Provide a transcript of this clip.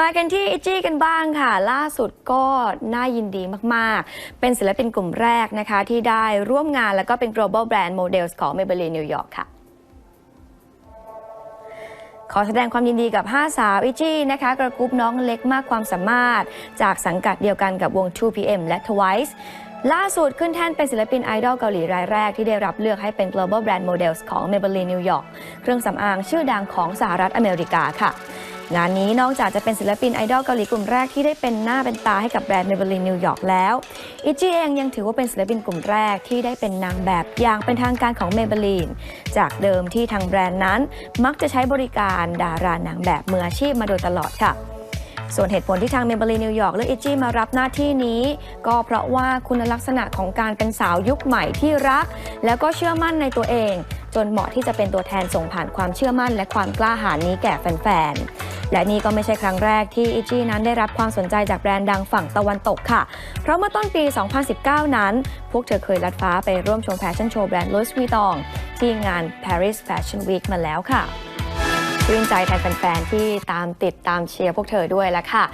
มากันที่อิจี้กันบ้างค่ะ ล่าสุดก็น่ายินดีมากๆ เป็นศิลปินกลุ่มแรกนะคะ ที่ได้ร่วมงานแล้วก็เป็น global brand models ของ Maybelline New York ค่ะ ขอแสดงความยินดีกับ 5 สาวอิจี้นะคะ กระกรุ๊ปน้องเล็กมากความสามารถ จากสังกัดเดียวกันกับวง 2PM และ Twice ล่าสุดขึ้นแท่นเป็นศิลปินไอดอลเกาหลีรายแรกที่ได้รับเลือกให้เป็น global brand models ของ Maybelline New York เครื่องสำอางชื่อดังของสหรัฐอเมริกาค่ะ งานนี้นอกจากจะเป็นศิลปินไอดอลเกาหลีกลุ่มแรกที่ได้เป็นหน้าเป็นตาให้กับแบรนด์ Maybelline New York แล้วอิจี้เองยังถือว่าเป็นศิลปินกลุ่มแรกที่ได้เป็นนางแบบอย่างเป็นทางการของ Maybelline จากเดิมที่ทางแบรนด์นั้น มักจะใช้บริการดารานางแบบมืออาชีพมาโดยตลอดค่ะส่วนเหตุผลที่ทาง Maybelline New York เลือกอิจี้มารับหน้าที่นี้ ก็เพราะว่าคุณลักษณะของการเป็นสาวยุคใหม่ที่รัก แล้วก็เชื่อมั่นในตัวเอง จนเหมาะที่จะเป็นตัวแทนส่งผ่านความเชื่อมั่นและความกล้าหาญนี้แก่แฟนๆ และนี่ก็ไม่ใช่ครั้งแรกที่อิจี้นั้นได้รับความสนใจจากแบรนด์ดังฝั่งตะวันตกค่ะ เพราะเมื่อต้นปี 2019 นั้น พวกเธอเคยลัดฟ้าไปร่วมชมแฟชั่นโชว์แบรนด์ Louis Vuitton ที่งาน Paris Fashion Week มาแล้วค่ะชื่นใจแทนแฟนๆที่ตามติดตามเชียร์พวกเธอด้วยละค่ะ